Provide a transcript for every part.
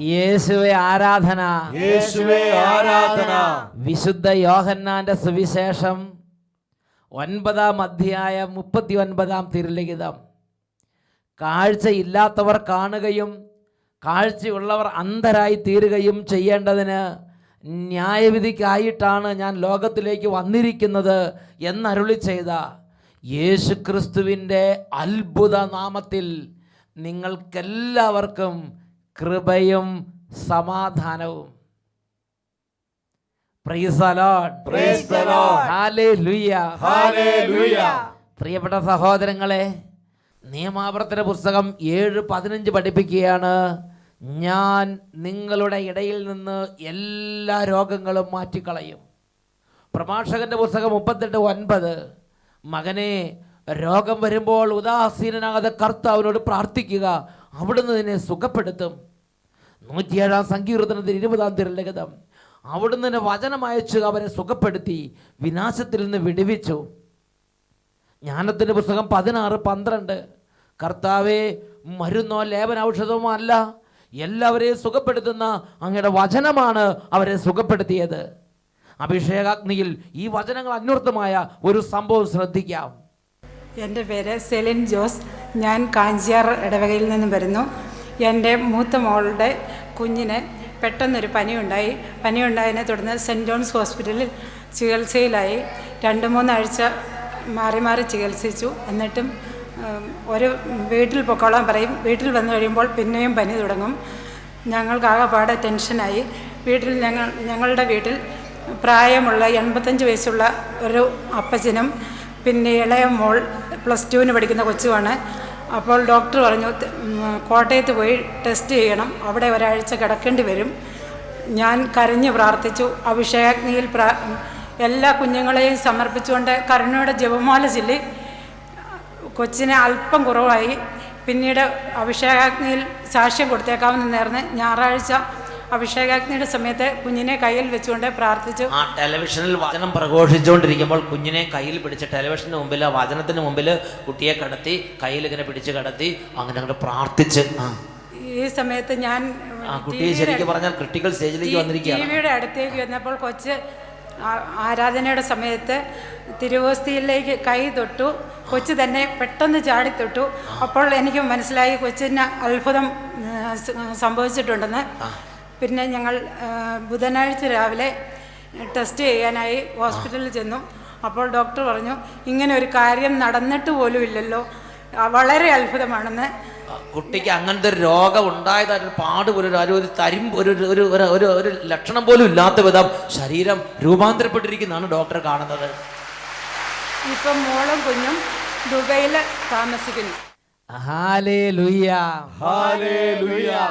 യേശുവെ ആരാധന. യേശുവേ ആരാധന. വിശുദ്ധ യോഹന്നാന്റെ സുവിശേഷം ഒൻപതാം അധ്യായം മുപ്പത്തി ഒൻപതാം തിരുലിഖിതം. കാഴ്ചയില്ലാത്തവർ കാണുകയും കാഴ്ചയുള്ളവർ അന്ധരായി തീരുകയും ചെയ്യേണ്ടതിന് ന്യായവിധിക്കായിട്ടാണ് ഞാൻ ലോകത്തിലേക്ക് വന്നിരിക്കുന്നത് എന്നരുളി ചെയ്ത യേശുക്രിസ്തുവിന്റെ അത്ഭുത നാമത്തിൽ നിങ്ങൾക്കെല്ലാവർക്കും കൃപയും സമാധാനവും. പ്രിയപ്പെട്ട സഹോദരങ്ങളെ നിയമാവർത്തന പുസ്തകം ഏഴ് പതിനഞ്ച് പഠിപ്പിക്കുകയാണ്. ഞാൻ നിങ്ങളുടെ ഇടയിൽ നിന്ന് എല്ലാ രോഗങ്ങളും മാറ്റിക്കളയും. പ്രഭാഷകന്റെ പുസ്തകം മുപ്പത്തെട്ട് ഒൻപത്. മകനെ രോഗം വരുമ്പോൾ ഉദാസീനനാകാതെ കർത്താവിനോട് പ്രാർത്ഥിക്കുക. അവിടുന്ന് നിന്നെ സുഖപ്പെടുത്തും. നൂറ്റിയേഴാം സങ്കീർത്തനത്തിൽ ഇരുപതാം തിരലഗതം അവിടുന്ന് തന്നെ വചനം അയച്ചു അവനെ സുഖപ്പെടുത്തി വിനാശത്തിൽ നിന്ന് വിടുവിച്ചു. ജ്ഞാനത്തിന്റെ പുസ്തകം പതിനാറ് പന്ത്രണ്ട്. കർത്താവെ മരുന്നോ ലേപന ഔഷധമോ അല്ല. എല്ലാവരെയും സുഖപ്പെടുത്തുന്ന അങ്ങയുടെ വചനമാണ് അവരെ സുഖപ്പെടുത്തിയത്. അഭിഷേകാഗ്നിയിൽ ഈ വചനങ്ങൾ അന്വർത്ഥമായ ഒരു സംഭവം ശ്രദ്ധിക്കാം. എന്റെ പേര് സെലിൻ ജോസ്. ഞാൻ കാഞ്ചിയാർ ഇടവകയിൽ നിന്നും വരുന്നു. എന്റെ മൂത്ത മോളുടെ കുഞ്ഞിന് പെട്ടെന്നൊരു പനിയുണ്ടായി. പനിയുണ്ടായതിനെ തുടർന്ന് സെന്റ് ജോൺസ് ഹോസ്പിറ്റലിൽ ചികിത്സയിലായി. രണ്ട് മൂന്നാഴ്ച മാറി മാറി ചികിത്സിച്ചു. എന്നിട്ടും ഒരു വീട്ടിൽ പൊക്കോളാൻ പറയും. വീട്ടിൽ വന്നു കഴിയുമ്പോൾ പിന്നെയും പനി തുടങ്ങും. ഞങ്ങൾക്കാകെപ്പാടെ ടെൻഷനായി. വീട്ടിൽ ഞങ്ങൾ ഞങ്ങളുടെ വീട്ടിൽ പ്രായമുള്ള എൺപത്തഞ്ച് വയസ്സുള്ള ഒരു അപ്പച്ചനും പിന്നെ ഇളയ മോൾ പ്ലസ് ടുവിന് പഠിക്കുന്ന കൊച്ചുമാണ് അപ്പോൾ ഡോക്ടർ പറഞ്ഞു കോട്ടയത്ത് പോയി ടെസ്റ്റ് ചെയ്യണം. അവിടെ ഒരാഴ്ച കിടക്കേണ്ടി വരും. ഞാൻ കരഞ്ഞ് പ്രാർത്ഥിച്ചു. അഭിഷേകാഗ്നിയിൽ പ്രാ എല്ലാ കുഞ്ഞുങ്ങളെയും സമർപ്പിച്ചുകൊണ്ട് കരുണയുടെ ജപമാല ചൊല്ലി. കൊച്ചിനെ അല്പം കുറവായി. പിന്നീട് അഭിഷേകാഗ്നിയിൽ സാക്ഷ്യം കൊടുത്തേക്കാമെന്ന് നേർന്ന് ഞായറാഴ്ച അഭിഷേകാഗ്നിയുടെ സമയത്ത് കുഞ്ഞിനെ കയ്യിൽ വെച്ചുകൊണ്ട് പ്രാർത്ഥിച്ചു. ആ ടെലിവിഷനിൽ വചനം പ്രഘോഷിച്ചുകൊണ്ടിരിക്കുമ്പോൾ കുഞ്ഞിനെ കയ്യിൽ പിടിച്ച് ടെലിവിഷന് മുമ്പിൽ ആ വചനത്തിന് മുമ്പിൽ കുട്ടിയെ കടത്തി കയ്യിൽ ഇങ്ങനെ പിടിച്ച് കടത്തി അങ്ങനെ അങ്ങനെ പ്രാർത്ഥിച്ച്. ആ. ഈ സമയത്ത് ഞാൻ ആ കുട്ടിയെ ശരിക്കും പറഞ്ഞാൽ ക്രിട്ടിക്കൽ സ്റ്റേജിലേക്ക് വന്നിരിക്കുകയാണ്. ടിവിയുടെ അടുത്തേക്ക് വന്നപ്പോൾ കൊച്ച് ആരാധനയുടെ സമയത്ത് തിരുവോസ്തിയിലേക്ക് കൈ തൊട്ടു. കൊച്ചു തന്നെ പെട്ടെന്ന് ചാടി തൊട്ടു. അപ്പോൾ എനിക്ക് മനസ്സിലായി കൊച്ചിന് അത്ഭുതം സംഭവിച്ചിട്ടുണ്ടെന്ന്. പിന്നെ ഞങ്ങൾ ബുധനാഴ്ച രാവിലെ ടെസ്റ്റ് ചെയ്യാനായി ഹോസ്പിറ്റലിൽ ചെന്നു. അപ്പോൾ ഡോക്ടർ പറഞ്ഞു ഇങ്ങനെ ഒരു കാര്യം നടന്നിട്ട് പോലും ഇല്ലല്ലോ. വളരെ അത്ഭുതമാണെന്ന്. കുട്ടിക്ക് അങ്ങനത്തെ ഒരു രോഗം ഉണ്ടായതായിട്ട് പാട് പോലും ഒരു ഒരു തരും ഒരു ഒരു- ഒരു ഒരു ലക്ഷണം പോലും ഇല്ലാത്ത വിധം ശരീരം രൂപാന്തരപ്പെട്ടിരിക്കുന്നതാണ് ഡോക്ടർ കാണുന്നത്. ഇപ്പം മോളും കുഞ്ഞും ദുബൈയിൽ താമസിക്കുന്നു.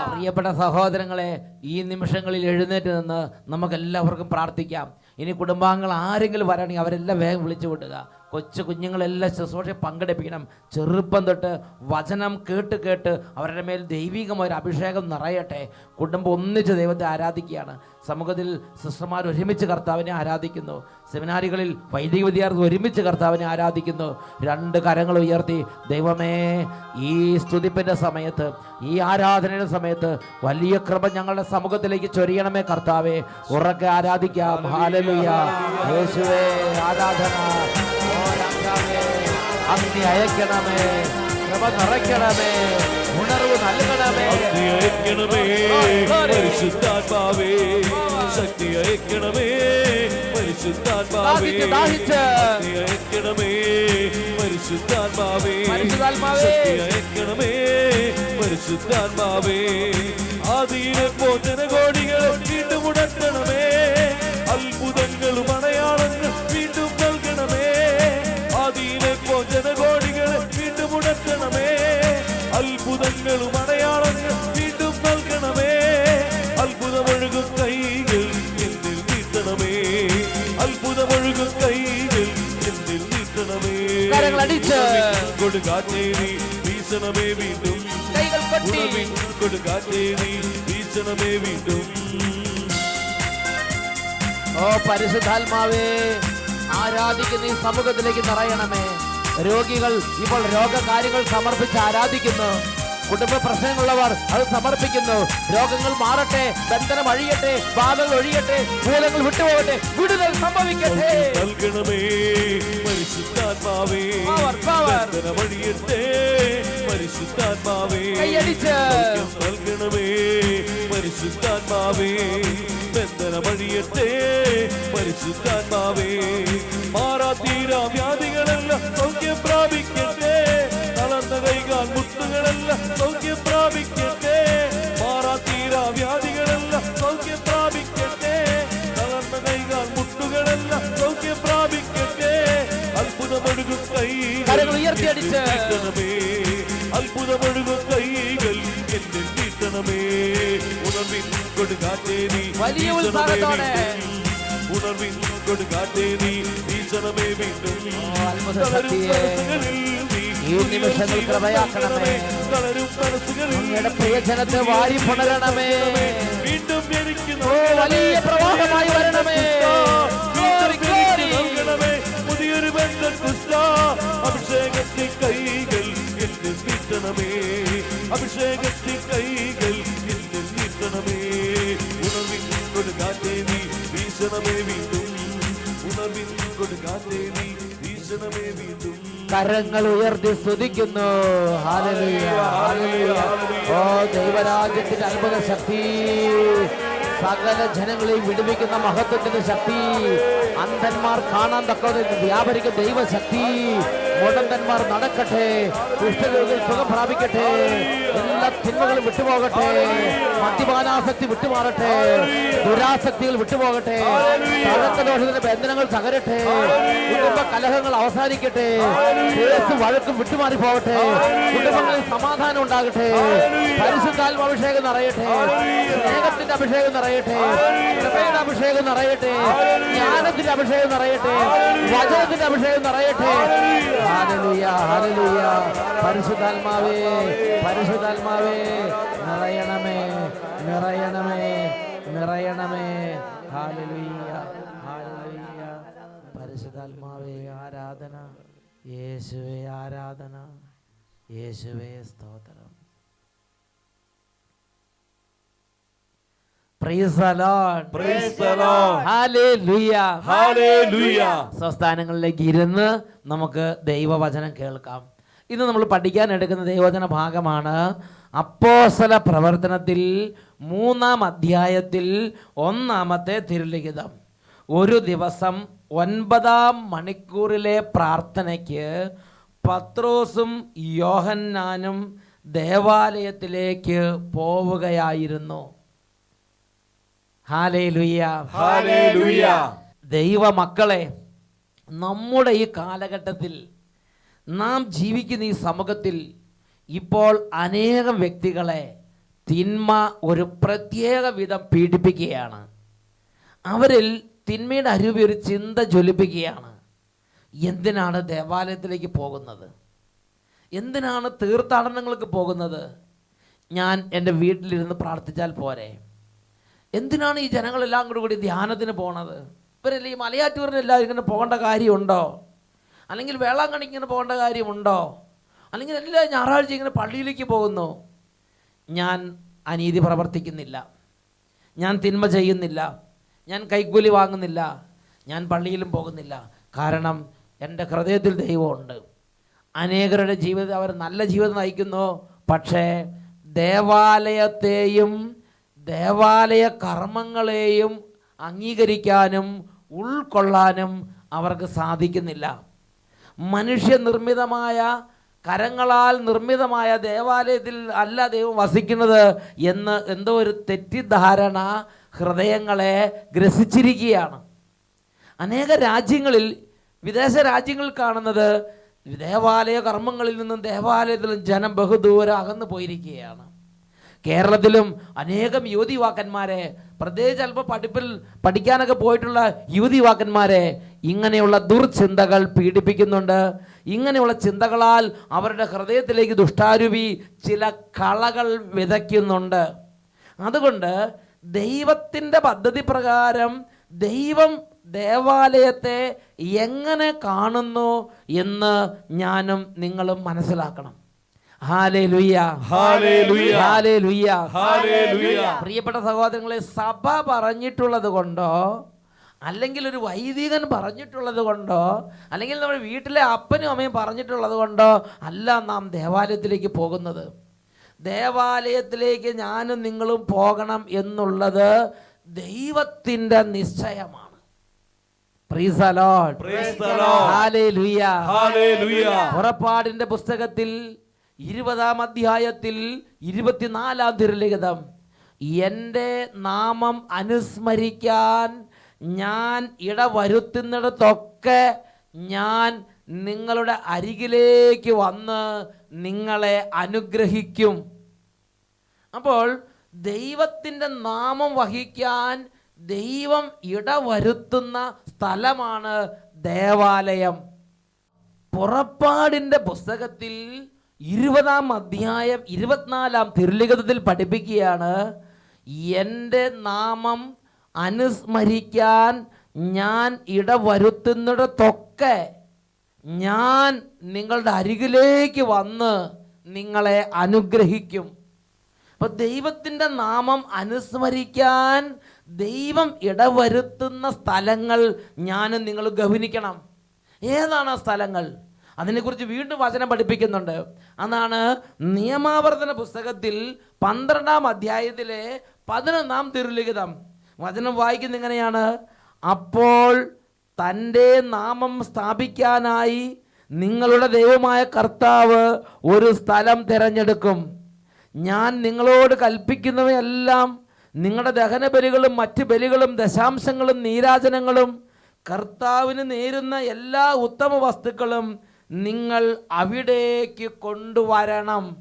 പ്രിയപ്പെട്ട സഹോദരങ്ങളെ ഈ നിമിഷങ്ങളിൽ എഴുന്നേറ്റ് നിന്ന് നമുക്ക് എല്ലാവർക്കും പ്രാർത്ഥിക്കാം. ഇനി കുടുംബാംഗങ്ങൾ ആരെങ്കിലും വരാണെങ്കിൽ അവരെല്ലാം വേഗം വിളിച്ചു വിടുക കൊച്ചു കുഞ്ഞുങ്ങളെല്ലാം ശുശ്രൂഷ പങ്കെടുപ്പിക്കണം. ചെറുപ്പം തൊട്ട് വചനം കേട്ട് കേട്ട് അവരുടെ മേൽ ദൈവികമായ ഒരു അഭിഷേകം നിറയട്ടെ. കുടുംബം ഒന്നിച്ച് ദൈവത്തെ ആരാധിക്കുകയാണ്. സമൂഹത്തിൽ സിസ്റ്റർമാർ ഒരുമിച്ച് കർത്താവിനെ ആരാധിക്കുന്നു. സെമിനാരികളിൽ വൈദിക വിദ്യാർത്ഥി ഒരുമിച്ച് കർത്താവിനെ ആരാധിക്കുന്നു. രണ്ട് കരങ്ങൾ ഉയർത്തി ദൈവമേ ഈ സ്തുതിപ്പിന്റെ സമയത്ത് ഈ ആരാധനയുടെ സമയത്ത് വലിയ കൃപ ഞങ്ങളുടെ സമൂഹത്തിലേക്ക് ചൊരിയണമേ കർത്താവേ. ഉറക്കെ ആരാധിക്കാം. ഹാലലുയ. യേശുവേ ആരാധന. അഗ്നി അയക്കണമേ. കൃപ നിറയ്ക്കണമേ. ഉണർവ് നൽകണമേ. ശക്തി അയക്കണമേ പരിശുദ്ധാത്മാവേ ശക്തി അയക്കണമേ പരിശുദ്ധാത്മാവേ ദാഹിച്ച്, ദാഹിച്ച്. ശക്തി അയക്കണമേ പരിശുദ്ധാത്മാവേ പരിശുദ്ധാത്മാവേ. ശക്തി അയക്കണമേ പരിശുദ്ധാത്മാവേ ആദിയിലെ പോചനകോടികളെ വീണ്ടും ഉണർത്തണമേ അത്ഭുതങ്ങളും അടയാളങ്ങൾ വീണ്ടും നൽകണമേ ആദിയിലെ പോചനകോടികളെ വീണ്ടും ഉണർത്തണമേ അത്ഭുതങ്ങളും അടയാളങ്ങൾ വീണ്ടും നൽകണമേ. അത്ഭുതമൊഴുകും കൈകൾ എന്നിൽ നീട്ടണമേ. അത്ഭുതമൊഴുകും കൈകൾ എന്നിൽ നീട്ടണമേ. കൊടുക്കാറ്റേരി കൊടുക്കാറ്റേ നീ വീശണമേ വീണ്ടും. കൈകൾ കൊട്ടി. ഉണർവിൻ കൊടുക്കാറ്റേ നീ വീശണമേ വീണ്ടും. ഓ പരിശുദ്ധാത്മാവേ ആരാധിക്കുന്ന ഈ സമൂഹത്തിലേക്ക് നിറയണമേ. രോഗികൾ ഇപ്പോൾ രോഗകാര്യങ്ങൾ സമർപ്പിച്ച് ആരാധിക്കുന്നു. കുടുംബ പ്രശ്നങ്ങളുള്ളവർ അത് സമർപ്പിക്കുന്നു. രോഗങ്ങൾ മാറട്ടെ ബന്ധനം അഴിയട്ടെ ബാധകൾ ഒഴിയട്ടെ മൂലങ്ങൾ വിട്ടുപോകട്ടെ വിടുതൽ സംഭവിക്കട്ടെ. നൽകണമേ പരിശുദ്ധാത്മാവേ. Power. വഴിയട്ടെ പരിശുദ്ധാത്മാവേ. കൈയടിച്ച്. നൽകണമേ പരിശുദ്ധാത്മാവേ. ബന്ധന വഴിയട്ടെ പരിശുദ്ധാത്മാവേ. മാറാത്തീരാ വ്യാധികളെല്ലാം സൗഖ്യം പ്രാപിക്കട്ടെ. കൈകാൽ മുട്ടുകളെല്ലാം സൗഖ്യം പ്രാപിക്കട്ടെ. മാറാത്തീരാ വ്യാധികളെല്ലാം സൗഖ്യം പ്രാപിക്കട്ടെ. തളർന്ന കൈകാൽ മുട്ടുകളെല്ലാം സൗഖ്യം പ്രാപിക്കട്ടെ. അത്ഭുതമൊഴുകും കൈകൾ ഉയർത്തിയടിച്ച്. അത്ഭുതമൊഴുകും കൈകൾ എന്നെ നീട്ടണമേ. ഉണർവിൻ കൊടുക്കാത്തേ നീ വലിയ ഉത്സാഹത്തോടെ. ഉണർവിൻ കൊടുക്കാത്തേ നീ ജനമേ വീണ്ടും. നീ ഈ നിമിഷങ്ങൾ കൃപയാക്കണമേ. അങ്ങയുടെ പ്രിയജനത്തെ വാരി പുണരണമേ. വീണ്ടും ഓ, വലിയ പ്രവാഹമായി വരണമേ. പുതിയൊരു ബന്ധൻ കുസ്ത കൈകൾ എന്നിൽ നീട്ടണമേ അഭിഷേകത്തിൻ കൈകൾ എന്നിൽ നീട്ടണമേ ഉണർവിൻ കൊടുക്കാത്തേ നീ വീശണമേ വീണ്ടും. ഉണർവിൻ കൊടുക്കാത്തേ നീ വീശണമേ വീണ്ടും. കരങ്ങൾ ഉയർത്തി സ്തുതിക്കുന്നു. ഓ ദൈവരാജ്യത്തിന്റെ അത്ഭുത ശക്തി സകല ജനങ്ങളെയും വിടുവിക്കുന്ന മഹത്വത്തിന്റെ ശക്തി. അന്ധന്മാർ കാണാൻ തക്കത് വ്യാപരിക്കുന്ന ദൈവശക്തി മുടന്തന്മാർ നടക്കട്ടെ. കുഷ്ഠരോഗികൾ സുഖം പ്രാപിക്കട്ടെ. എല്ലാ തിന്മകളും വിട്ടുപോകട്ടെ. മദ്യപാനാസക്തി വിട്ടുമാറട്ടെ. ദുരാസക്തികൾ വിട്ടുപോകട്ടെ. ദോഷത്തിന്റെ ബന്ധനങ്ങൾ തകരട്ടെ. കുടുംബ കലഹങ്ങൾ അവസാനിക്കട്ടെ. കേസ് വഴക്കും വിട്ടുമാറി പോകട്ടെ കുടുംബങ്ങളിൽ സമാധാനം ഉണ്ടാകട്ടെ. പരിശുദ്ധാത്മ അഭിഷേകം നിറയട്ടെ. സ്നേഹത്തിന്റെ അഭിഷേകം നിറയട്ടെ. കൃപയുടെ അഭിഷേകം നിറയട്ടെ. ജ്ഞാനത്തിന്റെ അഭിഷേകം നിറയട്ടെ. വചനത്തിന്റെ അഭിഷേകം നിറയട്ടെ. ഹാലലുയ ഹാലലുയ പരിശുദ്ധാത്മാവേ പരിശുദ്ധാത്മാവേ നിറയണമേ നിറയണമേ നിറയണമേ. ഹാലലുയ ഹാലലുയ പരിശുദ്ധാത്മാവേ ആരാധന. യേശുവേ ആരാധന. യേശുവേ സ്തോത്രം. സ്വസ്ഥാനങ്ങളിലേക്ക് ഇരുന്ന് നമുക്ക് ദൈവവചനം കേൾക്കാം. ഇന്ന് നമ്മൾ പഠിക്കാൻ എടുക്കുന്ന ദൈവവചന ഭാഗമാണ് അപ്പോസല പ്രവർത്തനത്തിൽ മൂന്നാം അധ്യായത്തിൽ ഒന്നാമത്തെ തിരുലിഖിതം. ഒരു ദിവസം ഒൻപതാം മണിക്കൂറിലെ പ്രാർത്ഥനയ്ക്ക് പത്രോസും യോഹന്നാനും ദേവാലയത്തിലേക്ക് പോവുകയായിരുന്നു. ഹാലേലുയ്യ മക്കളെ ദൈവമക്കളെ നമ്മുടെ ഈ കാലഘട്ടത്തിൽ നാം ജീവിക്കുന്ന ഈ സമൂഹത്തിൽ ഇപ്പോൾ അനേകം വ്യക്തികളെ തിന്മ ഒരു പ്രത്യേക വിധം പീഡിപ്പിക്കുകയാണ്. അവരിൽ തിന്മയുടെ അരുവി ഒരു ചിന്ത ജ്വലിപ്പിക്കുകയാണ്. എന്തിനാണ് ദേവാലയത്തിലേക്ക് പോകുന്നത്? എന്തിനാണ് തീർത്ഥാടനങ്ങൾക്ക് പോകുന്നത്? ഞാൻ എന്റെ വീട്ടിലിരുന്ന് പ്രാർത്ഥിച്ചാൽ പോരെ. എന്തിനാണ് ഈ ജനങ്ങളെല്ലാം കൂടെ കൂടി ധ്യാനത്തിന് പോണത്? ഇവരല്ലേ ഈ മലയാറ്റൂരിനെല്ലാം ഇങ്ങനെ പോകേണ്ട കാര്യമുണ്ടോ? അല്ലെങ്കിൽ വേളാങ്കണ്ണിക്ക് ഇങ്ങനെ പോകേണ്ട കാര്യമുണ്ടോ? അല്ലെങ്കിൽ എല്ലാ ഞായറാഴ്ച ഇങ്ങനെ പള്ളിയിലേക്ക് പോകുന്നു? ഞാൻ അനീതി പ്രവർത്തിക്കുന്നില്ല. ഞാൻ തിന്മ ചെയ്യുന്നില്ല. ഞാൻ കൈക്കൂലി വാങ്ങുന്നില്ല. ഞാൻ പള്ളിയിലും പോകുന്നില്ല. കാരണം എന്റെ ഹൃദയത്തിൽ ദൈവമുണ്ട്. അനേകരുടെ ജീവിതം അവർ നല്ല ജീവിതം നയിക്കുന്നു. പക്ഷേ ദേവാലയത്തെയും ദേവാലയ കർമ്മങ്ങളെയും അംഗീകരിക്കാനും ഉൾക്കൊള്ളാനും അവർക്ക് സാധിക്കുന്നില്ല. മനുഷ്യനിർമ്മിതമായ കരങ്ങളാൽ നിർമ്മിതമായ ദേവാലയത്തിൽ അല്ല ദൈവം വസിക്കുന്നത് എന്ന് എന്തോ ഒരു തെറ്റിദ്ധാരണ ഹൃദയങ്ങളെ ഗ്രസിച്ചിരിക്കുകയാണ്. അനേക രാജ്യങ്ങളിൽ വിദേശ രാജ്യങ്ങളിൽ കാണുന്നത് ദേവാലയ കർമ്മങ്ങളിൽ നിന്നും ദേവാലയത്തിൽ നിന്നും ജനം ബഹുദൂരം അകന്നു പോയിരിക്കുകയാണ്. കേരളത്തിലും അനേകം യുവതി യുവാക്കന്മാരെ പ്രത്യേകിച്ച് അല്പം പഠിപ്പിൽ പഠിക്കാനൊക്കെ പോയിട്ടുള്ള യുവതി യുവാക്കന്മാരെ ഇങ്ങനെയുള്ള ദുർചിന്തകൾ പീഡിപ്പിക്കുന്നുണ്ട്. ഇങ്ങനെയുള്ള ചിന്തകളാൽ അവരുടെ ഹൃദയത്തിലേക്ക് ദുഷ്ടാരൂപി ചില കളകൾ വിതയ്ക്കുന്നുണ്ട്. അതുകൊണ്ട് ദൈവത്തിന്റെ പദ്ധതി പ്രകാരം ദൈവം ദേവാലയത്തെ എങ്ങനെ കാണുന്നു എന്ന് ഞാനും നിങ്ങളും മനസ്സിലാക്കണം. പ്രിയപ്പെട്ട സഹോദരങ്ങളെ സഭ പറഞ്ഞിട്ടുള്ളത് കൊണ്ടോ അല്ലെങ്കിൽ ഒരു വൈദികൻ പറഞ്ഞിട്ടുള്ളത് കൊണ്ടോ അല്ലെങ്കിൽ നമ്മുടെ വീട്ടിലെ അപ്പനും അമ്മയും പറഞ്ഞിട്ടുള്ളത് കൊണ്ടോ അല്ല നാം ദേവാലയത്തിലേക്ക് പോകുന്നത്. ദേവാലയത്തിലേക്ക് ഞാനും നിങ്ങളും പോകണം എന്നുള്ളത് ദൈവത്തിന്റെ നിശ്ചയമാണ്. പുറപ്പാടിന്റെ പുസ്തകത്തിൽ ഇരുപതാം അധ്യായത്തിൽ ഇരുപത്തിനാലാം തിരുലിഖിതം. എന്റെ നാമം അനുസ്മരിക്കാൻ ഞാൻ ഇടവരുത്തുന്നിടത്തൊക്കെ ഞാൻ നിങ്ങളുടെ അരികിലേക്ക് വന്ന് നിങ്ങളെ അനുഗ്രഹിക്കും. അപ്പോൾ ദൈവത്തിന്റെ നാമം വഹിക്കാൻ ദൈവം ഇടവരുത്തുന്ന സ്ഥലമാണ് ദേവാലയം. പുറപ്പാടിന്റെ പുസ്തകത്തിൽ ഇരുപതാം അധ്യായം ഇരുപത്തിനാലാം തിരുലിഖിതത്തിൽ പഠിപ്പിക്കുകയാണ് എന്റെ നാമം അനുസ്മരിക്കാൻ ഞാൻ ഇടവരുത്തുന്നിടത്തൊക്കെ ഞാൻ നിങ്ങളുടെ അരികിലേക്ക് വന്ന് നിങ്ങളെ അനുഗ്രഹിക്കും. അപ്പം ദൈവത്തിന്റെ നാമം അനുസ്മരിക്കാൻ ദൈവം ഇടവരുത്തുന്ന സ്ഥലങ്ങൾ ഞാനും നിങ്ങൾ ഗവനിക്കണം ഏതാണ് ആ സ്ഥലങ്ങൾ? അതിനെക്കുറിച്ച് വീണ്ടും വചനം പഠിപ്പിക്കുന്നുണ്ട്. അതാണ് നിയമാവർത്തന പുസ്തകത്തിൽ പന്ത്രണ്ടാം അധ്യായത്തിലെ പതിനൊന്നാം തിരുലിഖിതം. വചനം വായിക്കുന്ന ഇങ്ങനെയാണ് അപ്പോൾ തന്റെ നാമം സ്ഥാപിക്കാനായി നിങ്ങളുടെ ദൈവമായ കർത്താവ് ഒരു സ്ഥലം തിരഞ്ഞെടുക്കും. ഞാൻ നിങ്ങളോട് കൽപ്പിക്കുന്നവയെല്ലാം നിങ്ങളുടെ ദഹന ബലികളും മറ്റ് ബലികളും ദശാംശങ്ങളും നീരാജനങ്ങളും കർത്താവിന് നേരുന്ന എല്ലാ ഉത്തമ വസ്തുക്കളും നിങ്ങൾ അവിടേക്ക് കൊണ്ടുവരണം.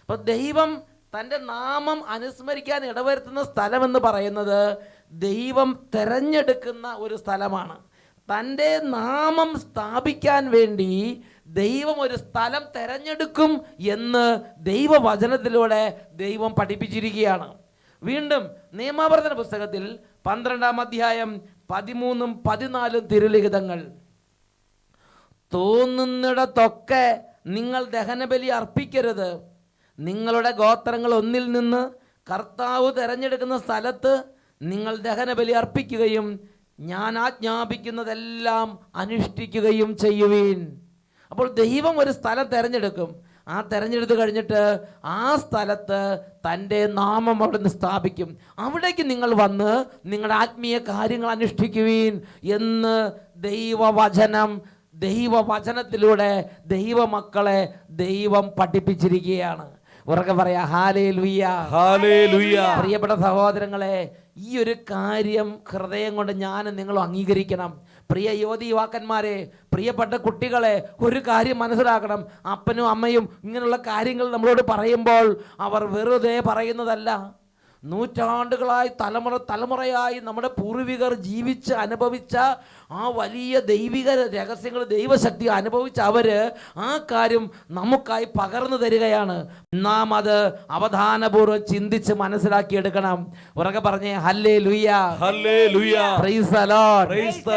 അപ്പൊ ദൈവം തന്റെ നാമം അനുസ്മരിക്കാൻ ഇടവരുത്തുന്ന സ്ഥലം എന്ന് പറയുന്നത് ദൈവം തിരഞ്ഞെടുക്കുന്ന ഒരു സ്ഥലമാണ്. തന്റെ നാമം സ്ഥാപിക്കാൻ വേണ്ടി ദൈവം ഒരു സ്ഥലം തിരഞ്ഞെടുക്കും എന്ന് ദൈവവചനത്തിലൂടെ ദൈവം പഠിപ്പിച്ചിരിക്കുകയാണ്. വീണ്ടും നിയമാവർത്തന പുസ്തകത്തിൽ പന്ത്രണ്ടാം അധ്യായം പതിമൂന്നും പതിനാലും തിരുലിഖിതങ്ങൾ. തോന്നുന്നിടത്തൊക്കെ നിങ്ങൾ ദഹനബലി അർപ്പിക്കരുത്. നിങ്ങളുടെ ഗോത്രങ്ങൾ ഒന്നിൽ നിന്ന് കർത്താവ് തിരഞ്ഞെടുക്കുന്ന സ്ഥലത്ത് നിങ്ങൾ ദഹനബലി അർപ്പിക്കുകയും ഞാൻ ആജ്ഞാപിക്കുന്നതെല്ലാം അനുഷ്ഠിക്കുകയും ചെയ്യുവീൻ. അപ്പോൾ ദൈവം ഒരു സ്ഥലം തിരഞ്ഞെടുക്കും. ആ തിരഞ്ഞെടുത്ത് കഴിഞ്ഞിട്ട് ആ സ്ഥലത്ത് തന്റെ നാമം അവിടുന്ന് സ്ഥാപിക്കും. അവിടേക്ക് നിങ്ങൾ വന്ന് നിങ്ങളുടെ ആത്മീയ കാര്യങ്ങൾ അനുഷ്ഠിക്കുവീൻ എന്ന് ദൈവവചനം ദൈവവചനത്തിലൂടെ ദൈവമക്കളെ ദൈവം പഠിപ്പിച്ചിരിക്കുകയാണ്. ഉറക്കെ പറയാ ഹാലേ ലുയ്യ Hallelujah. പ്രിയപ്പെട്ട സഹോദരങ്ങളെ ഈ ഒരു കാര്യം ഹൃദയം കൊണ്ട് ഞാൻ നിങ്ങൾ അംഗീകരിക്കണം. പ്രിയ യുവതി യുവാക്കന്മാരെ പ്രിയപ്പെട്ട കുട്ടികളെ ഒരു കാര്യം മനസ്സിലാക്കണം. അപ്പനും അമ്മയും ഇങ്ങനെയുള്ള കാര്യങ്ങൾ നമ്മളോട് പറയുമ്പോൾ അവർ വെറുതെ പറയുന്നതല്ല. നൂറ്റാണ്ടുകളായി തലമുറ തലമുറയായി നമ്മുടെ പൂർവികർ ജീവിച്ച് അനുഭവിച്ച ആ വലിയ ദൈവിക രഹസ്യങ്ങൾ ദൈവശക്തി അനുഭവിച്ച അവർ ആ കാര്യം നമുക്കായി പകർന്നു തരികയാണ്. നാം അത് അവധാനപൂർവം ചിന്തിച്ച് മനസ്സിലാക്കി എടുക്കണം ഉറക്കെ പറഞ്ഞേ ഹല്ലേ ലുയ്യ ഹല്ലേ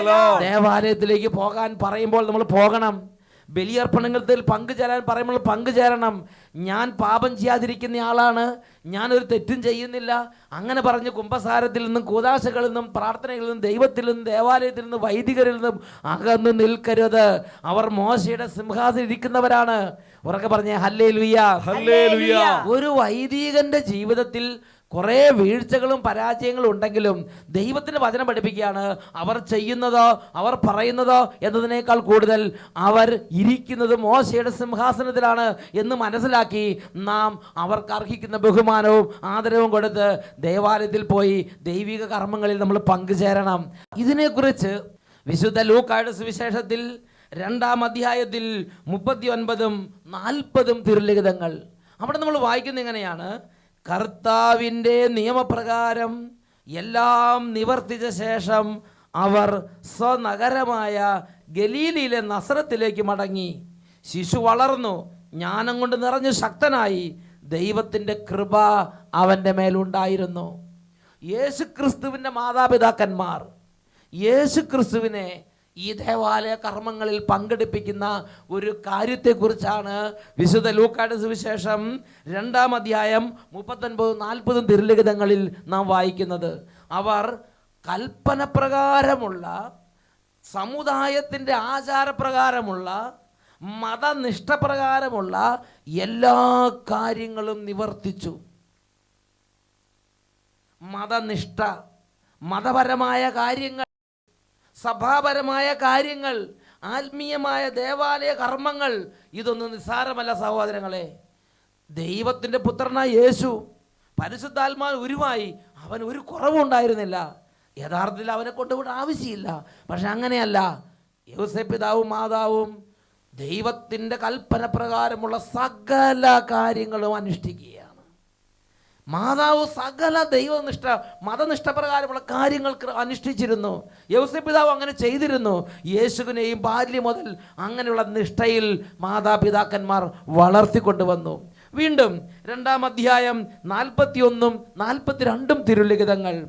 Lord. ദേവാലയത്തിലേക്ക് പോകാൻ പറയുമ്പോൾ നമ്മൾ പോകണം. ബലിയർപ്പണങ്ങളിൽ പങ്കുചേരാൻ പറയുമ്പോൾ പങ്കുചേരണം. ഞാൻ പാപം ചെയ്യാതിരിക്കുന്ന ആളാണ്. ഞാനൊരു തെറ്റും ചെയ്യുന്നില്ല. അങ്ങനെ പറഞ്ഞ് കുംഭസാരത്തിൽ നിന്നും കൂതാശകളിൽ നിന്നും പ്രാർത്ഥനകളിൽ നിന്നും ദൈവത്തിൽ നിന്നും ദേവാലയത്തിൽ നിന്നും വൈദികരിൽ നിന്നും അകന്ന് നിൽക്കരുത്. അവർ മോശയുടെ സിംഹാസനം ഇരിക്കുന്നവരാണ്. ഉറക്കെ പറഞ്ഞേ ഹല്ലേ ലുയ്യ ഒരു വൈദികന്റെ ജീവിതത്തിൽ കുറേ വീഴ്ചകളും പരാജയങ്ങളും ഉണ്ടെങ്കിലും ദൈവത്തിന്റെ വചനം പഠിപ്പിക്കുകയാണ്. അവർ ചെയ്യുന്നത് അവർ പറയുന്നത് എന്നതിനേക്കാൾ കൂടുതൽ അവർ ഇരിക്കുന്നത് മോശയുടെ സിംഹാസനത്തിലാണ് എന്ന് മനസ്സിലാക്കി നാം അവർക്ക് അർഹിക്കുന്ന ബഹുമാനവും ആദരവും കൊടുത്ത് ദേവാലയത്തിൽ പോയി ദൈവിക കർമ്മങ്ങളിൽ നമ്മൾ പങ്കുചേരണം. ഇതിനെക്കുറിച്ച് വിശുദ്ധ ലൂക്കായുടെ സുവിശേഷത്തിൽ രണ്ടാം അധ്യായത്തിൽ മുപ്പത്തി ഒൻപതും നാൽപ്പതും തിരുലിഖിതങ്ങൾ. അവിടെ നമ്മൾ വായിക്കുന്നത് എങ്ങനെയാണ്? കർത്താവിന്റെ നിയമപ്രകാരം എല്ലാം നിവർത്തിച്ച ശേഷം അവർ സ്വനഗരമായ ഗലീലിയിലെ നസ്രത്തിലേക്ക് മടങ്ങി. ശിശു വളർന്നു. ജ്ഞാനം കൊണ്ട് നിറഞ്ഞ് ശക്തനായി. ദൈവത്തിന്റെ കൃപ അവന്റെ മേലുണ്ടായിരുന്നു. യേശു ക്രിസ്തുവിന്റെ മാതാപിതാക്കന്മാർ. യേശുക്രിസ്തുവിനെ ഈ ദേവാലയ കർമ്മങ്ങളിൽ പങ്കെടുപ്പിക്കുന്ന ഒരു കാര്യത്തെക്കുറിച്ചാണ് വിശുദ്ധ ലൂക്കാട് സുവിശേഷം രണ്ടാം അധ്യായം മുപ്പത്തൊൻപതും നാൽപ്പതും തിരുലിഖിതങ്ങളിൽ നാം വായിക്കുന്നത്. അവർ കൽപ്പനപ്രകാരമുള്ള സമുദായത്തിന്റെ ആചാരപ്രകാരമുള്ള മതനിഷ്ഠപ്രകാരമുള്ള എല്ലാ കാര്യങ്ങളും നിവർത്തിച്ചു. മതനിഷ്ഠ മതപരമായ കാര്യങ്ങൾ സഭാപരമായ കാര്യങ്ങൾ ആത്മീയമായ ദേവാലയ കർമ്മങ്ങൾ ഇതൊന്നും നിസ്സാരമല്ല സഹോദരങ്ങളെ. ദൈവത്തിന്റെ പുത്രനായ യേശു പരിശുദ്ധാത്മാവ് ഉരുവായി. അവൻ ഒരു കുറവും ഉണ്ടായിരുന്നില്ല. യഥാർത്ഥത്തിൽ അവനെ കൊണ്ടുവിടെ ആവശ്യമില്ല. പക്ഷെ അങ്ങനെയല്ല. യോസെ പിതാവും മാതാവും ദൈവത്തിന്റെ കൽപ്പന പ്രകാരമുള്ള സകല കാര്യങ്ങളും അനുഷ്ഠിക്കുകയാണ് മാതാവ് സകല ദൈവനിഷ്ഠ മതനിഷ്ഠപ്രകാരമുള്ള കാര്യങ്ങൾ ക്ര- അനുഷ്ഠിച്ചിരുന്നു. യൗസ പിതാവ് അങ്ങനെ ചെയ്തിരുന്നു. യേശുവിനെയും ബാല്യം മുതൽ അങ്ങനെയുള്ള നിഷ്ഠയിൽ മാതാപിതാക്കന്മാർ വളർത്തിക്കൊണ്ടുവന്നു. വീണ്ടും രണ്ടാം അധ്യായം നാൽപ്പത്തിയൊന്നും നാൽപ്പത്തിരണ്ടും തിരുലിഖിതങ്ങൾ.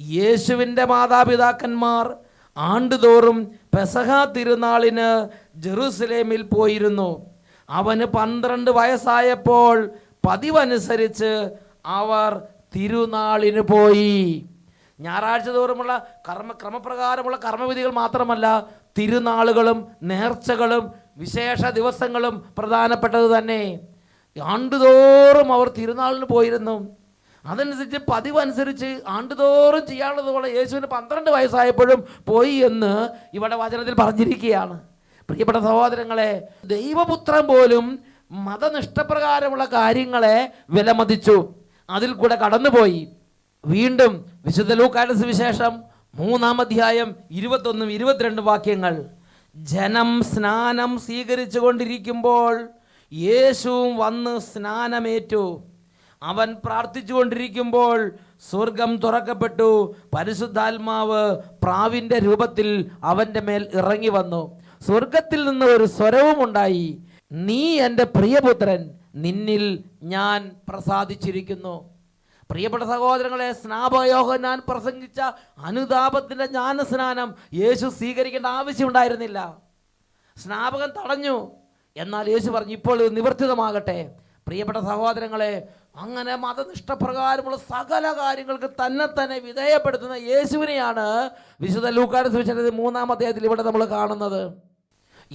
യേശുവിന്റെ മാതാപിതാക്കന്മാർ ആണ്ടുതോറും പെസഹ തിരുനാളിന് ജെറുസലേമിൽ പോയിരുന്നു. അവന് പന്ത്രണ്ട് വയസ്സായപ്പോൾ പതിവനുസരിച്ച് അവർ തിരുനാളിന് പോയി. ഞായറാഴ്ച തോറുമുള്ള കർമ്മ ക്രമപ്രകാരമുള്ള കർമ്മവിധികൾ മാത്രമല്ല തിരുനാളുകളും നേർച്ചകളും വിശേഷ ദിവസങ്ങളും പ്രധാനപ്പെട്ടത് തന്നെ. ആണ്ടുതോറും അവർ തിരുനാളിന് പോയിരുന്നു. അതനുസരിച്ച് പതിവനുസരിച്ച് ആണ്ടുതോറും ചെയ്യാനുള്ളതുപോലെ യേശുവിന് പന്ത്രണ്ട് വയസ്സായപ്പോഴും പോയി എന്ന് ഇവിടെ വചനത്തിൽ പറഞ്ഞിരിക്കുകയാണ്. പ്രിയപ്പെട്ട സഹോദരങ്ങളെ ദൈവപുത്രൻ പോലും മതനിഷ്ഠപ്രകാരമുള്ള കാര്യങ്ങളെ വിലമതിച്ചു. അതിൽ കൂടെ കടന്നുപോയി. വീണ്ടും വിശുദ്ധ ലൂക്കായുടെ സുവിശേഷം മൂന്നാം അധ്യായം ഇരുപത്തൊന്നും ഇരുപത്തിരണ്ടും വാക്യങ്ങൾ. ജനം സ്നാനം സ്വീകരിച്ചു കൊണ്ടിരിക്കുമ്പോൾ യേശുവും വന്ന് സ്നാനമേറ്റു. അവൻ പ്രാർത്ഥിച്ചുകൊണ്ടിരിക്കുമ്പോൾ സ്വർഗം തുറക്കപ്പെട്ടു. പരിശുദ്ധാത്മാവ് പ്രാവിന്റെ രൂപത്തിൽ അവന്റെ മേൽ ഇറങ്ങി വന്നു. സ്വർഗത്തിൽ നിന്ന് ഒരു സ്വരവും ഉണ്ടായി നീ എന്റെ പ്രിയപുത്രൻ നിന്നിൽ ഞാൻ പ്രസാദിച്ചിരിക്കുന്നു. പ്രിയപ്പെട്ട സഹോദരങ്ങളെ സ്നാപയോഹനാൻ പ്രസംഗിച്ച അനുതാപത്തിന്റെ ജ്ഞാനസ്നാനം യേശു സ്വീകരിക്കേണ്ട ആവശ്യമുണ്ടായിരുന്നില്ല. സ്നാപകൻ തടഞ്ഞു. എന്നാൽ യേശു പറഞ്ഞു ഇപ്പോൾ ഇത് നിവർത്തിതമാകട്ടെ. പ്രിയപ്പെട്ട സഹോദരങ്ങളെ അങ്ങനെ മതനിഷ്ഠപ്രകാരമുള്ള സകല കാര്യങ്ങൾക്ക് തന്നെ തന്നെ വിധേയപ്പെടുത്തുന്ന യേശുവിനെയാണ് വിശുദ്ധ ലൂക്കാട് സുവിശേഷത്തിൽ മൂന്നാം അധ്യായത്തിൽ ഇവിടെ നമ്മൾ കാണുന്നത്.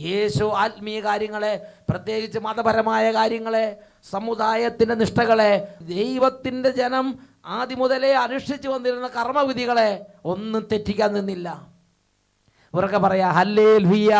യേശു ആത്മീയ കാര്യങ്ങളെ പ്രത്യേകിച്ച് മതപരമായ കാര്യങ്ങളെ സമുദായത്തിന്റെ നിഷ്ഠകളെ ദൈവത്തിന്റെ ജനം ആദ്യം മുതലേ അനുഷ്ഠിച്ചു വന്നിരുന്ന കർമ്മവിധികളെ ഒന്നും തെറ്റിക്കാൻ നിന്നില്ല. ഇവരൊക്കെ പറയാ ഹല്ലേ ലുയ്യ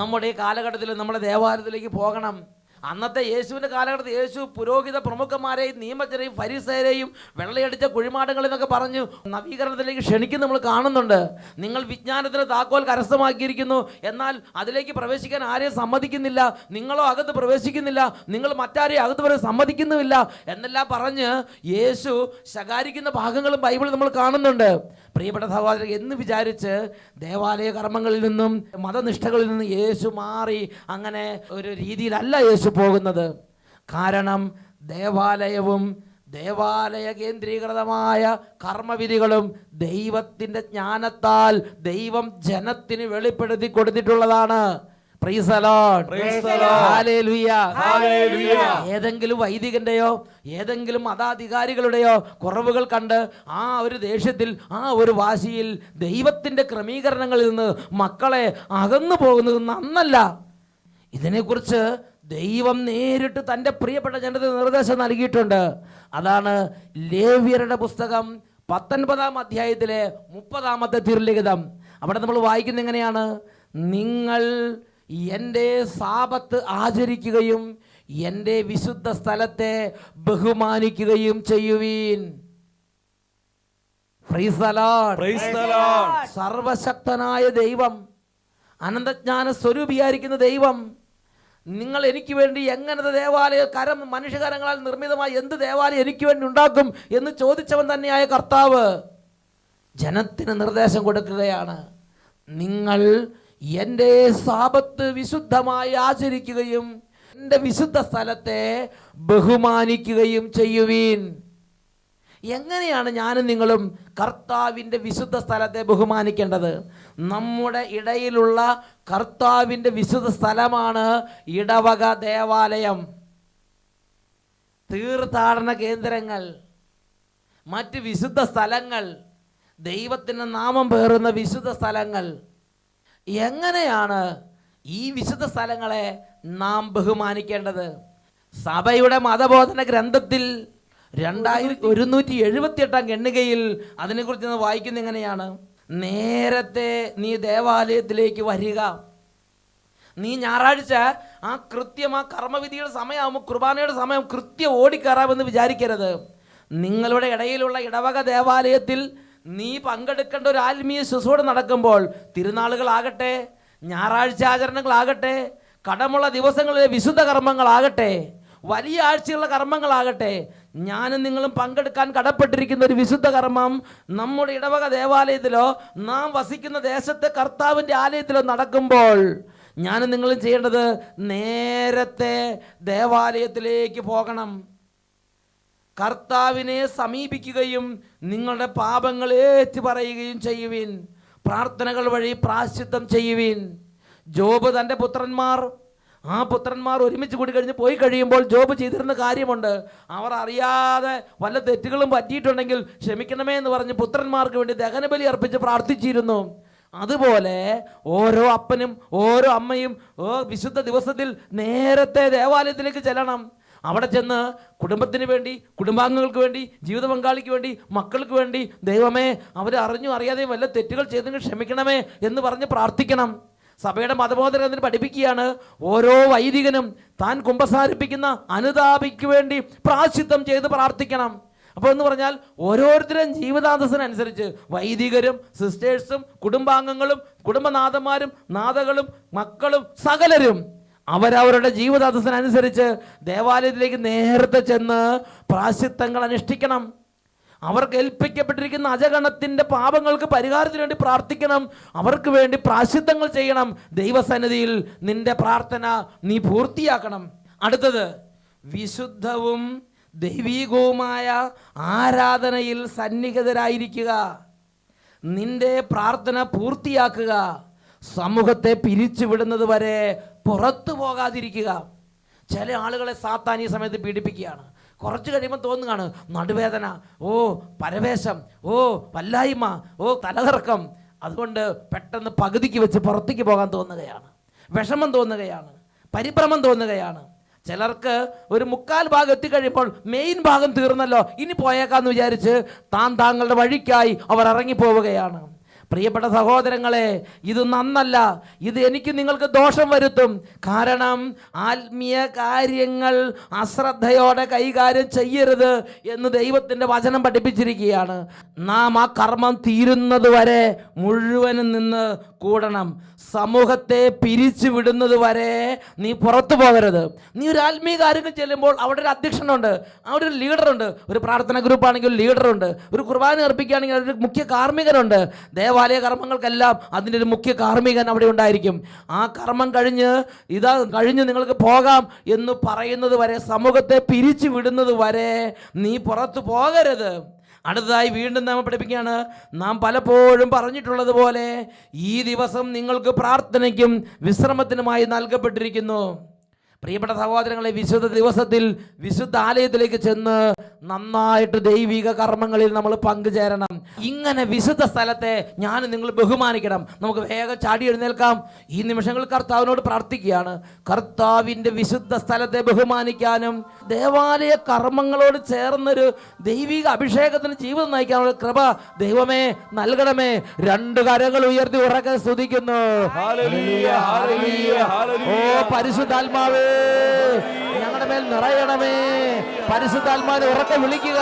നമ്മുടെ ഈ കാലഘട്ടത്തിൽ നമ്മുടെ ദേവാലയത്തിലേക്ക് പോകണം. അന്നത്തെ യേശുവിന്റെ കാലഘട്ടത്തിൽ യേശു പുരോഹിത പ്രമുഖന്മാരെയും നിയമജ്ഞരെയും ഫരീസരെയും വെള്ളയടിച്ച കുഴിമാടങ്ങൾ എന്നൊക്കെ പറഞ്ഞു നവീകരണത്തിലേക്ക് ക്ഷണിക്കുന്ന നമ്മൾ കാണുന്നുണ്ട്. നിങ്ങൾ വിജ്ഞാനത്തിന് താക്കോൽ കരസ്ഥമാക്കിയിരിക്കുന്നു. എന്നാൽ അതിലേക്ക് പ്രവേശിക്കാൻ ആരെയും സമ്മതിക്കുന്നില്ല. നിങ്ങളോ അകത്ത് പ്രവേശിക്കുന്നില്ല. നിങ്ങൾ മറ്റാരെയും അകത്ത് വരെ സമ്മതിക്കുന്നുമില്ല. എന്നെല്ലാം പറഞ്ഞ് യേശു ശകാരിക്കുന്ന ഭാഗങ്ങളും ബൈബിളിൽ നമ്മൾ കാണുന്നുണ്ട്. പ്രിയപ്പെട്ട സഹോദരൻ എന്ന് വിചാരിച്ച് ദേവാലയ കർമ്മങ്ങളിൽ നിന്നും മതനിഷ്ഠകളിൽ നിന്നും യേശു മാറി അങ്ങനെ ഒരു രീതിയിലല്ല യേശു പോകുന്നത്. കാരണം ദേവാലയവും ദേവാലയ കേന്ദ്രീകൃതമായ കർമ്മവിധികളും ദൈവത്തിന്റെ ജ്ഞാനത്താൽ ദൈവം ജനത്തിന് വെളിപ്പെടുത്തി കൊടുത്തിട്ടുള്ളതാണ്. ഏതെങ്കിലും വൈദികന്റെയോ ഏതെങ്കിലും മതാധികാരികളുടെയോ കുറവുകൾ കണ്ട് ആ ഒരു ദേഷ്യത്തിൽ ആ ഒരു വാശിയിൽ ദൈവത്തിന്റെ ക്രമീകരണങ്ങളിൽ നിന്ന് മക്കളെ അകന്നു പോകുന്നത് നന്നല്ല. ഇതിനെക്കുറിച്ച് ദൈവം നേരിട്ട് തന്റെ പ്രിയപ്പെട്ട ജനത്തിന് നിർദ്ദേശം നൽകിയിട്ടുണ്ട്. അതാണ് ലേവ്യരുടെ പുസ്തകം പത്തൊൻപതാം അധ്യായത്തിലെ മുപ്പതാമത്തെ തിരുലിഖിതം. അവിടെ നമ്മൾ വായിക്കുന്ന എങ്ങനെയാണ്? നിങ്ങൾ എന്റെ സാപത്ത് ആചരിക്കുകയും എന്റെ വിശുദ്ധ സ്ഥലത്തെ ബഹുമാനിക്കുകയും ചെയ്യുവീൻ. സർവശക്തനായ ദൈവം അനന്തജ്ഞാന സ്വരൂപിയായിരിക്കുന്ന ദൈവം നിങ്ങൾ എനിക്ക് വേണ്ടി എങ്ങനത്തെ ദേവാലയ കരം മനുഷ്യകരങ്ങളാൽ നിർമ്മിതമായ എന്ത് ദേവാലയം എനിക്ക് വേണ്ടി ഉണ്ടാക്കും എന്ന് ചോദിച്ചവൻ തന്നെയായ കർത്താവ് ജനത്തിന് നിർദ്ദേശം കൊടുക്കുകയാണ്. നിങ്ങൾ എന്റെ സാപത്ത് വിശുദ്ധമായി ആചരിക്കുകയും എന്റെ വിശുദ്ധ സ്ഥലത്തെ ബഹുമാനിക്കുകയും ചെയ്യുവീൻ. എങ്ങനെയാണ് ഞാനും നിങ്ങളും കർത്താവിന്റെ വിശുദ്ധ സ്ഥലത്തെ ബഹുമാനിക്കേണ്ടത്? നമ്മുടെ ഇടയിലുള്ള കർത്താവിന്റെ വിശുദ്ധ സ്ഥലമാണ് ഇടവക ദേവാലയം. തീർത്ഥാടന കേന്ദ്രങ്ങൾ മറ്റ് വിശുദ്ധ സ്ഥലങ്ങൾ ദൈവത്തിന്റെ നാമം പേറുന്ന വിശുദ്ധ സ്ഥലങ്ങൾ എങ്ങനെയാണ് ഈ വിശുദ്ധ സ്ഥലങ്ങളെ നാം ബഹുമാനിക്കേണ്ടത്? സഭയുടെ മതബോധന ഗ്രന്ഥത്തിൽ രണ്ടായിരത്തി ഒരുന്നൂറ്റി എഴുപത്തി എട്ടാം എണ്ണുകയിൽ അതിനെക്കുറിച്ച് നിന്ന് വായിക്കുന്ന എങ്ങനെയാണ്? നേരത്തെ നീ ദേവാലയത്തിലേക്ക് വരിക. നീ ഞായറാഴ്ച ആ കൃത്യം ആ കർമ്മവിധിയുടെ സമയമാകുമ്പോൾ കുർബാനയുടെ സമയം കൃത്യം ഓടിക്കയറാമെന്ന് വിചാരിക്കരുത്. നിങ്ങളുടെ ഇടയിലുള്ള ഇടവക ദേവാലയത്തിൽ നീ പങ്കെടുക്കേണ്ട ഒരു ആത്മീയ ശുശ്രൂഷ നടക്കുമ്പോൾ തിരുനാളുകളാകട്ടെ ഞായറാഴ്ച ആചരണങ്ങളാകട്ടെ കടമുള്ള ദിവസങ്ങളിലെ വിശുദ്ധ കർമ്മങ്ങളാകട്ടെ വലിയ ആഴ്ചയുള്ള കർമ്മങ്ങളാകട്ടെ ഞാനും നിങ്ങളും പങ്കെടുക്കാൻ കടപ്പെട്ടിരിക്കുന്ന ഒരു വിശുദ്ധ കർമ്മം നമ്മുടെ ഇടവക ദേവാലയത്തിലോ നാം വസിക്കുന്ന ദേശത്തെ കർത്താവിന്റെ ആലയത്തിലോ നടക്കുമ്പോൾ ഞാനും നിങ്ങളും ചെയ്യേണ്ടത് നേരത്തെ ദേവാലയത്തിലേക്ക് പോകണം. കർത്താവിനെ സമീപിക്കുകയും നിങ്ങളുടെ പാപങ്ങൾ ഏറ്റു പറയുകയും ചെയ്യുവിൻ. പ്രാർത്ഥനകൾ വഴി പ്രാശ്ചിത്തം ചെയ്യുവിൻ. ജോബ് തന്റെ പുത്രന്മാർ ആ പുത്രന്മാർ ഒരുമിച്ച് കൂടി കഴിഞ്ഞ് പോയി കഴിയുമ്പോൾ ജോബ് ചെയ്തിരുന്ന കാര്യമുണ്ട്. അവർ അറിയാതെ വല്ല തെറ്റുകളും പറ്റിയിട്ടുണ്ടെങ്കിൽ ക്ഷമിക്കണമേ എന്ന് പറഞ്ഞ് പുത്രന്മാർക്ക് വേണ്ടി ദഹനബലി അർപ്പിച്ച് പ്രാർത്ഥിച്ചിരുന്നു. അതുപോലെ ഓരോ അപ്പനും ഓരോ അമ്മയും വിശുദ്ധ ദിവസത്തിൽ നേരത്തെ ദേവാലയത്തിലേക്ക് ചെല്ലണം. അവിടെ ചെന്ന് കുടുംബത്തിന് വേണ്ടി കുടുംബാംഗങ്ങൾക്ക് വേണ്ടി ജീവിത പങ്കാളിക്ക് വേണ്ടി മക്കൾക്ക് വേണ്ടി ദൈവമേ അവർ അറിഞ്ഞു അറിയാതെയും വല്ല തെറ്റുകൾ ചെയ്തെങ്കിൽ ക്ഷമിക്കണമേ എന്ന് പറഞ്ഞ് പ്രാർത്ഥിക്കണം. സഭയുടെ മതബോധനത്തിന് പഠിപ്പിക്കുകയാണ്. ഓരോ വൈദികനും താൻ കുമ്പസാരിപ്പിക്കുന്ന അനുതാപിക്ക് വേണ്ടി പ്രാശിദ്ധം ചെയ്ത് പ്രാർത്ഥിക്കണം. അപ്പോൾ എന്ന് പറഞ്ഞാൽ ഓരോരുത്തരും ജീവിതാന്തസ്സിനനുസരിച്ച് വൈദികരും സിസ്റ്റേഴ്സും കുടുംബാംഗങ്ങളും കുടുംബനാഥന്മാരും നാഥകളും മക്കളും സകലരും അവരവരുടെ ജീവിതാന്തസ്സിനനുസരിച്ച് ദേവാലയത്തിലേക്ക് നേരത്തെ ചെന്ന് പ്രാശിത്തങ്ങൾ അനുഷ്ഠിക്കണം. അവർക്ക് ഏൽപ്പിക്കപ്പെട്ടിരിക്കുന്ന അജഗണത്തിന്റെ പാപങ്ങൾക്ക് പരിഹാരത്തിന് വേണ്ടി പ്രാർത്ഥിക്കണം. അവർക്ക് വേണ്ടി പ്രാശിദ്ധങ്ങൾ ചെയ്യണം. ദൈവസന്നിധിയിൽ നിന്റെ പ്രാർത്ഥന നീ പൂർത്തിയാക്കണം. അടുത്തത് വിശുദ്ധവും ദൈവീകവുമായ ആരാധനയിൽ സന്നിഹിതരായിരിക്കുക. നിന്റെ പ്രാർത്ഥന പൂർത്തിയാക്കുക. സമൂഹത്തെ പിരിച്ചുവിടുന്നത് വരെ പുറത്തു പോകാതിരിക്കുക. ചില ആളുകളെ സാത്താൻ ഈ സമയത്ത് പീഡിപ്പിക്കുകയാണ്. കുറച്ച് കഴിയുമ്പോൾ തോന്നുകയാണ് നടുവേദന ഓ പരവേശം ഓ വല്ലായ്മ ഓ തലകറക്കം. അതുകൊണ്ട് പെട്ടെന്ന് പകുതിക്ക് വെച്ച് പുറത്തേക്ക് പോകാൻ തോന്നുകയാണ്. വിഷമം തോന്നുകയാണ് പരിഭ്രമം തോന്നുകയാണ്. ചിലർക്ക് ഒരു മുക്കാൽ ഭാഗം എത്തിക്കഴിയുമ്പോൾ മെയിൻ ഭാഗം തീർന്നല്ലോ ഇനി പോയേക്കാന്ന് വിചാരിച്ച് താൻ താങ്കളുടെ വഴിക്കായി അവർ ഇറങ്ങിപ്പോവുകയാണ്. പ്രിയപ്പെട്ട സഹോദരങ്ങളെ ഇത് നന്നല്ല. ഇത് എനിക്ക് നിങ്ങൾക്ക് ദോഷം വരുത്തും. കാരണം ആത്മീയ കാര്യങ്ങൾ അശ്രദ്ധയോടെ കൈകാര്യം ചെയ്യരുത് എന്ന് ദൈവത്തിന്റെ വചനം പഠിപ്പിച്ചിരിക്കുകയാണ്. നാം ആ കർമ്മം തീരുന്നതുവരെ മുഴുവനും നിന്ന് കൂടണം. സമൂഹത്തെ പിരിച്ചു വിടുന്നത് വരെ നീ പുറത്തു പോകരുത്. നീ ഒരു ആത്മീയ കാര്യങ്ങൾ ചെല്ലുമ്പോൾ അവിടെ ഒരു അധ്യക്ഷനുണ്ട് അവിടെ ഒരു ലീഡറുണ്ട്. ഒരു പ്രാർത്ഥന ഗ്രൂപ്പാണെങ്കിൽ ഒരു ലീഡറുണ്ട്. ഒരു കുർബാന അർപ്പിക്കുകയാണെങ്കിൽ ഒരു മുഖ്യ കാർമ്മികനുണ്ട്. ദേവാലയ കർമ്മങ്ങൾക്കെല്ലാം അതിന്റെ ഒരു മുഖ്യ കാർമ്മികൻ അവിടെ ഉണ്ടായിരിക്കും. ആ കർമ്മം കഴിഞ്ഞ് ഇതാ കഴിഞ്ഞ് നിങ്ങൾക്ക് പോകാം എന്ന് പറയുന്നത് വരെ സമൂഹത്തെ പിരിച്ചു വിടുന്നത് വരെ നീ പുറത്തു പോകരുത്. അടുത്തതായി വീണ്ടും നാം പഠിപ്പിക്കുകയാണ്. നാം പലപ്പോഴും പറഞ്ഞിട്ടുള്ളത് പോലെ ഈ ദിവസം നിങ്ങൾക്ക് പ്രാർത്ഥനയ്ക്കും വിശ്രമത്തിനുമായി നൽകപ്പെട്ടിരിക്കുന്നു. പ്രിയപ്പെട്ട സഹോദരങ്ങളെ വിശുദ്ധ ദിവസത്തിൽ വിശുദ്ധ ആലയത്തിലേക്ക് ചെന്ന് നന്നായിട്ട് ദൈവിക കർമ്മങ്ങളിൽ നമ്മൾ പങ്കുചേരണം. ഇങ്ങനെ വിശുദ്ധ സ്ഥലത്തെ ഞാൻ നിങ്ങൾ ബഹുമാനിക്കണം. നമുക്ക് വേഗം ചാടി എഴുന്നേൽക്കാം. ഈ നിമിഷങ്ങൾ കർത്താവിനോട് പ്രാർത്ഥിക്കുകയാണ്. കർത്താവിന്റെ വിശുദ്ധ സ്ഥലത്തെ ബഹുമാനിക്കാനും ദേവാലയ കർമ്മങ്ങളോട് ചേർന്നൊരു ദൈവിക അഭിഷേകത്തിന് ജീവിതം നയിക്കാനുള്ള കൃപ ദൈവമേ നൽകണമേ. രണ്ട് കരകൾ ഉയർത്തി ഉറക്കെ സ്തുതിക്കുന്നു. ഓ പരിശുദ്ധാത്മാവേ. ഞങ്ങളുടെ മേൽ നിറയണമേ. പരിശുദ്ധാത്മാവിനെ ഉറക്കെ വിളിക്കുക.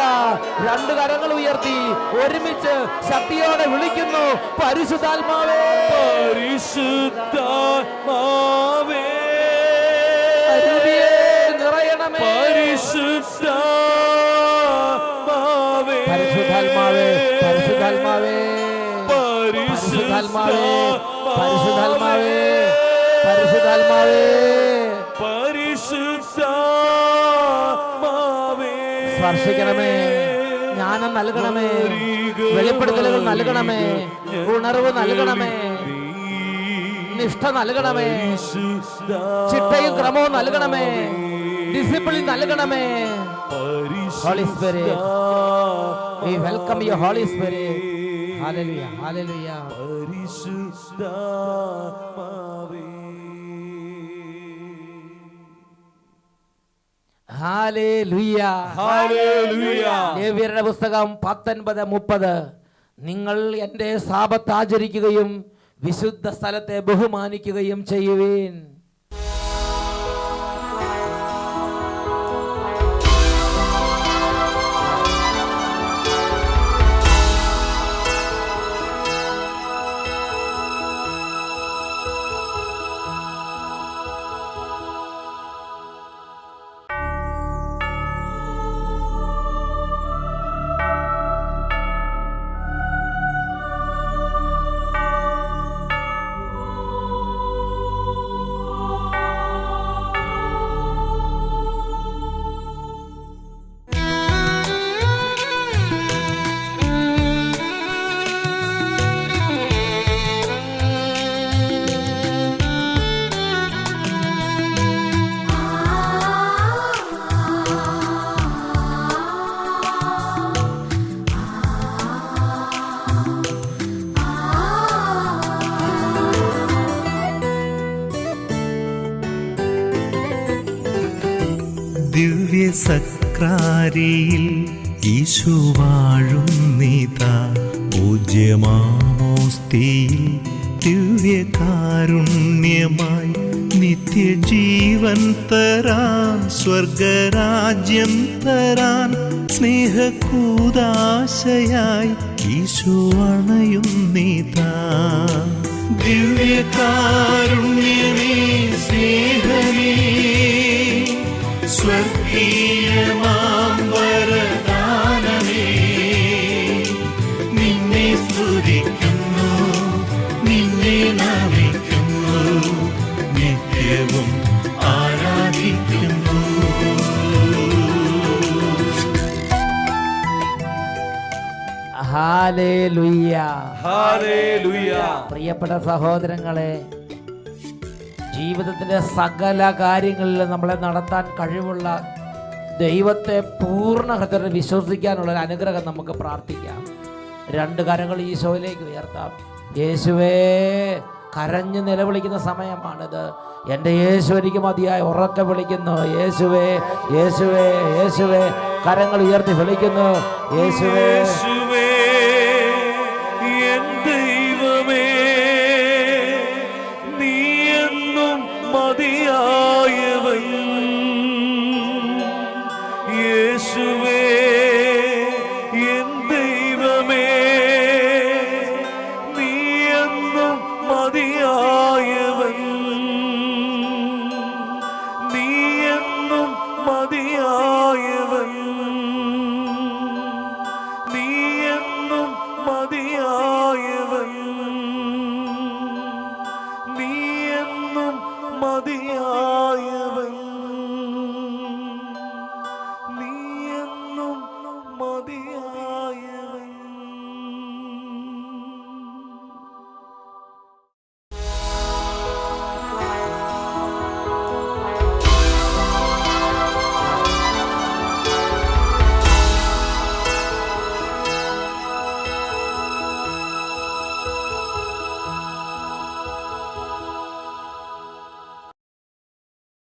രണ്ട് കരങ്ങൾ ഉയർത്തി ഒരുമിച്ച് ശക്തിയോടെ വിളിക്കുന്നു. പരിശുദ്ധാത്മാവേ. പരിശുദ്ധാത്മാവേ. നിറയണമേ. പരിശുദ്ധാത്മാവേ പരിശുദ്ധാത്മാവേ. പരിശുദ്ധാത്മാവേ. പരിശുദ്ധാത്മാവേ പരിശുദ്ധാത്മാവേ പരിശുദ്ധാത്മാവേ. സ്പർശിക്കണമേ ജ്ഞാനം നൽകണമേ. വെളിപ്പെടുത്തലുകൾ നൽകണമേ. ഉണർവ് നൽകണമേ. നിഷ്ഠ നൽകണമേ. ചിട്ടയും ക്രമവും നൽകണമേ. ഡിസിപ്ലിൻ നൽകണമേ. Holy spirit welcome you, Holy Spirit. Hallelujah, hallelujah. Hallelujah. ലേവ്യരുടെ പുസ്തകം പത്തൊൻപത് മുപ്പത്. നിങ്ങൾ എന്റെ സാപത്ത് ആചരിക്കുകയും വിശുദ്ധ സ്ഥലത്തെ ബഹുമാനിക്കുകയും ചെയ്യുവീൻ. സക്രാരിയിൽ ഈശു വാഴുന്നിതാ പൂജ്യമാമോസ്തിയിൽ ദിവ്യകാരുണ്യമായി നിത്യജീവൻ തരാൻ സ്വർഗരാജ്യം തരാൻ സ്നേഹക്കൂതാശയായി ഈശോ അണയുന്നിതാ ദിവ്യകാരുണ്യമേ സ്നേഹമേ സ്വർഗീയമാം പ്രിയപ്പെട്ട സഹോദരങ്ങളെ ജീവിതത്തിന്റെ സകല കാര്യങ്ങളിൽ നമ്മളെ നടത്താൻ കഴിവുള്ള ദൈവത്തെ പൂർണ ഹൃദയത്തിൽ വിശ്വസിക്കാനുള്ള ഒരു അനുഗ്രഹം നമുക്ക് പ്രാർത്ഥിക്കാം. രണ്ട് കരങ്ങൾ ഈശോയിലേക്ക് ഉയർത്താം. യേശുവേ കരഞ്ഞ് നിലവിളിക്കുന്ന സമയമാണിത്. എന്റെ യേശു എനിക്ക് മതിയായി ഉറക്കെ വിളിക്കുന്നു. യേശുവേ യേശുവേ യേശുവേ കരങ്ങൾ ഉയർത്തി വിളിക്കുന്നു. യേശുവേ.